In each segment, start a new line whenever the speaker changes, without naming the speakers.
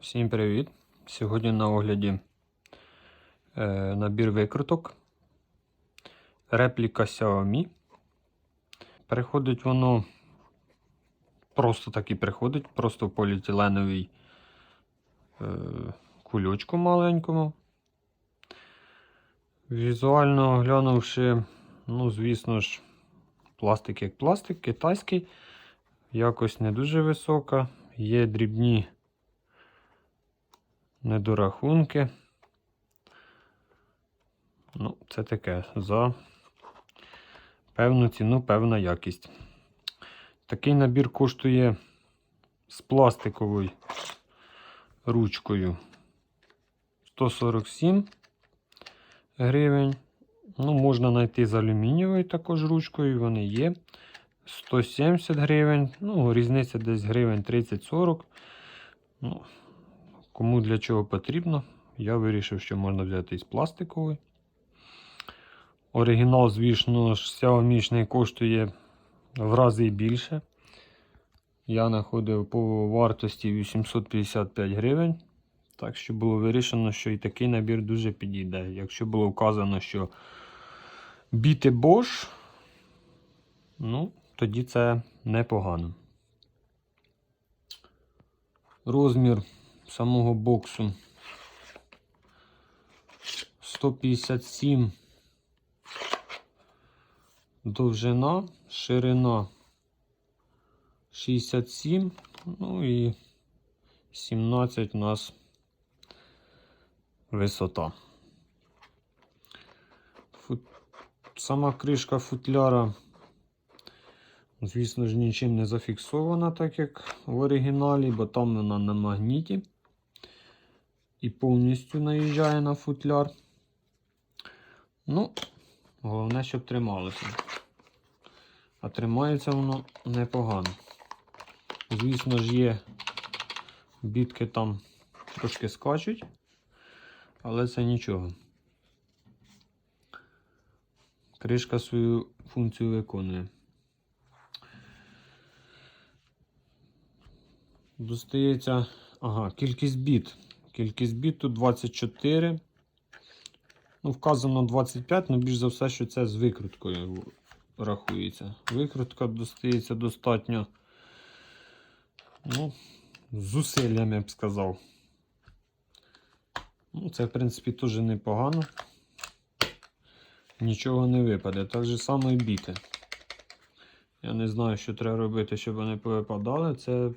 Всім привіт! Сьогодні на огляді е, набір викруток. Репліка Xiaomi. Приходить воно просто так і приходить, просто в поліетиленовій е, кульочку маленькому. Візуально оглянувши, ну, звісно ж, пластик як пластик, китайський, якось не дуже висока, є дрібні недорахунки. Ну, це таке за певну ціну, певна якість. Такий набір коштує з пластиковою ручкою 147 гривень. Ну, можна знайти з алюмінієвою також ручкою, вони є. 170 гривень. Ну, різниця десь гривень 30-40. Ну, Кому для чого потрібно, я вирішив, що можна взяти із пластикової. Оригінал, звісно, ж, коштує в рази більше. Я знаходив по вартості 855 гривень. Так що було вирішено, що і такий набір дуже підійде. Якщо було вказано, що біти Bosch, ну, тоді це непогано. Розмір самого боксу. 157 довжина, ширина 67, ну і 17 у нас висота. Фут... Сама кришка футляра, звісно ж, нічим не зафіксована, так як в оригіналі, бо там вона на магніті і повністю наїжджає на футляр. Ну, головне, щоб трималося. А тримається воно непогано. Звісно ж, є бітки там трошки скачуть, але це нічого. Кришка свою функцію виконує. Достається, ага, кількість біт. Кількість біт тут 24. Ну, вказано 25, але більш за все, що це з викруткою рахується. Викрутка достається достатньо. Ну, з зусиллями, я б сказав. Ну, Це, в принципі, теж непогано. Нічого не випаде. Так же само і біти. Я не знаю, що треба робити, щоб вони повипадали. Це,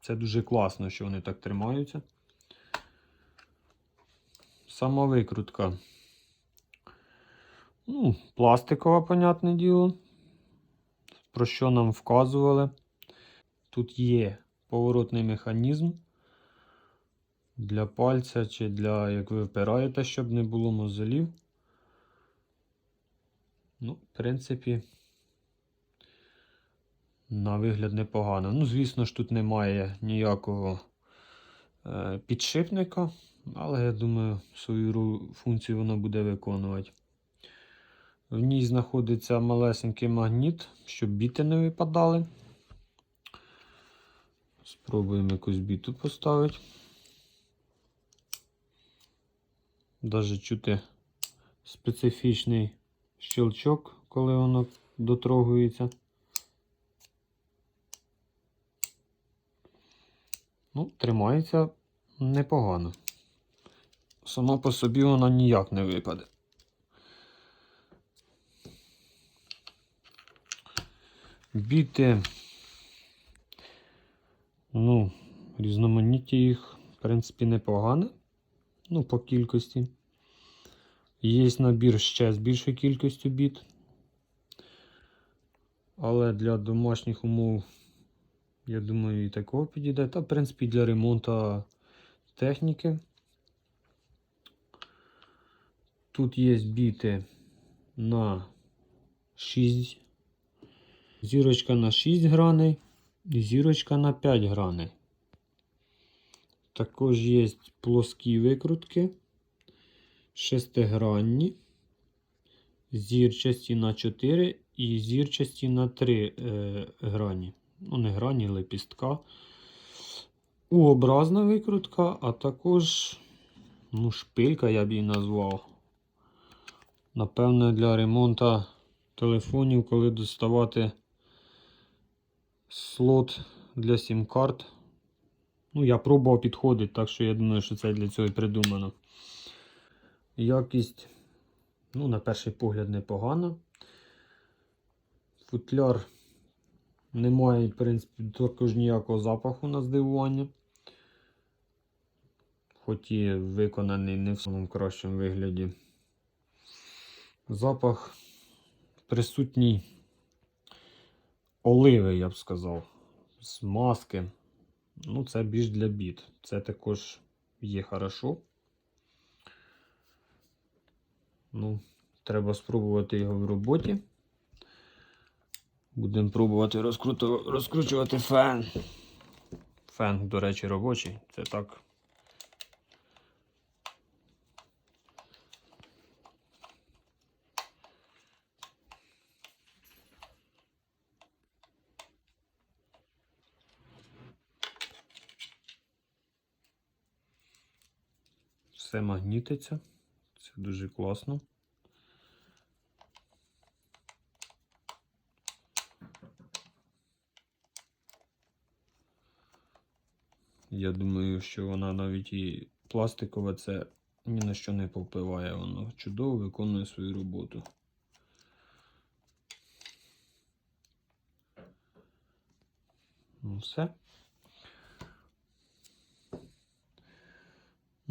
Це дуже класно, що вони так тримаються. Сама викрутка. Ну, пластикова, понятне діло. Про що нам вказували. Тут є поворотний механізм для пальця чи для, як ви впираєте, щоб не було мозолів. Ну, в принципі, на вигляд непогано. Ну, звісно ж, тут немає ніякого е, підшипника. Але я думаю, свою функцію воно буде виконувати. В ній знаходиться малесенький магніт, щоб біти не випадали. Спробуємо якусь біту поставити. Даже чути специфічний щелчок, коли воно дотрогується. Ну, тримається непогано сама по собі вона ніяк не випаде. Біти, ну, різноманіття їх, в принципі, непогане. Ну, по кількості. Є набір ще з більшою кількістю біт. Але для домашніх умов, я думаю, і такого підійде. Та, в принципі, для ремонту техніки. Тут є біти на 6, зірочка на 6 граней і зірочка на 5 граней. Також є плоскі викрутки, шестигранні, зірчасті на 4 і зірчасті на 3 е, грані. Ну, не грані, лепістка. У-образна викрутка, а також ну, шпилька, я б її назвав. Напевне, для ремонту телефонів, коли доставати слот для сім-карт. Ну, я пробував підходить, так що я думаю, що це для цього і придумано. Якість, ну, на перший погляд, непогана. Футляр не має, в принципі, також ніякого запаху на здивування. Хоч і виконаний не в самому кращому вигляді. Запах присутній оливи, я б сказав. З маски. Ну, це більш для біт. Це також є хорошо. Ну, треба спробувати його в роботі. Будемо пробувати розкручувати фен. Фен, до речі, робочий. Це так. Все магнітиться. Це дуже класно. Я думаю, що вона навіть і пластикова, це ні на що не повпливає. Воно чудово виконує свою роботу. Ну, все.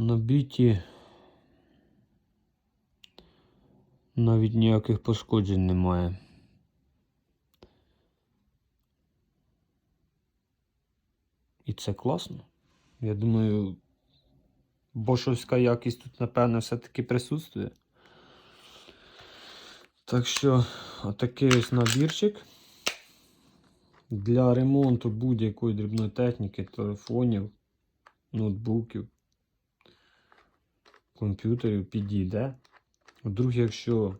На біті навіть ніяких пошкоджень немає. І це класно. Я думаю, бошовська якість тут, напевно, все-таки присутствує. Так що, отакий ось набірчик. Для ремонту будь-якої дрібної техніки, телефонів, ноутбуків, комп'ютерів підійде. Вдруг, якщо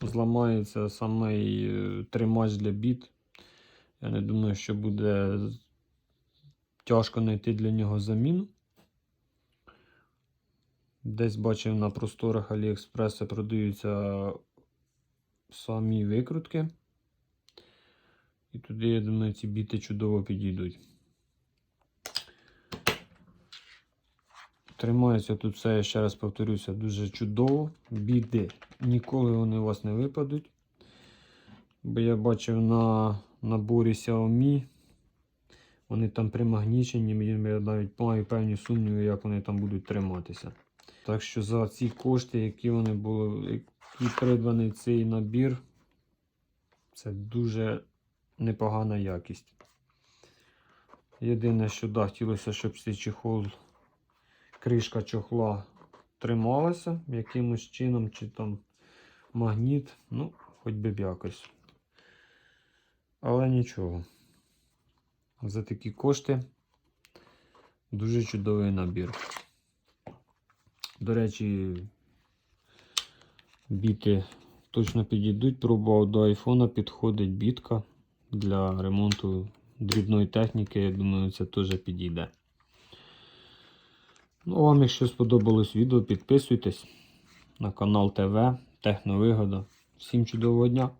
зламається саме тримач для біт, я не думаю, що буде тяжко знайти для нього заміну. Десь бачив на просторах Аліекспреса продаються самі викрутки. І туди, я думаю, ці біти чудово підійдуть. Тримається тут все, я ще раз повторюся, дуже чудово. Біди ніколи вони у вас не випадуть. Бо я бачив на наборі Xiaomi. Вони там примагнічені, я навіть маю певні сумніви, як вони там будуть триматися. Так що за ці кошти, які вони були, які придбаний цей набір, це дуже непогана якість. Єдине, що да, хотілося, щоб цей чехол, кришка чохла трималася якимось чином, чи там магніт, ну, хоч би б якось. Але нічого. За такі кошти дуже чудовий набір. До речі, біти точно підійдуть. Пробував до айфона, підходить бітка для ремонту дрібної техніки. Я думаю, це теж підійде. Ну, вам, якщо сподобалось відео, підписуйтесь на канал ТВ Техновигода. Всім чудового дня!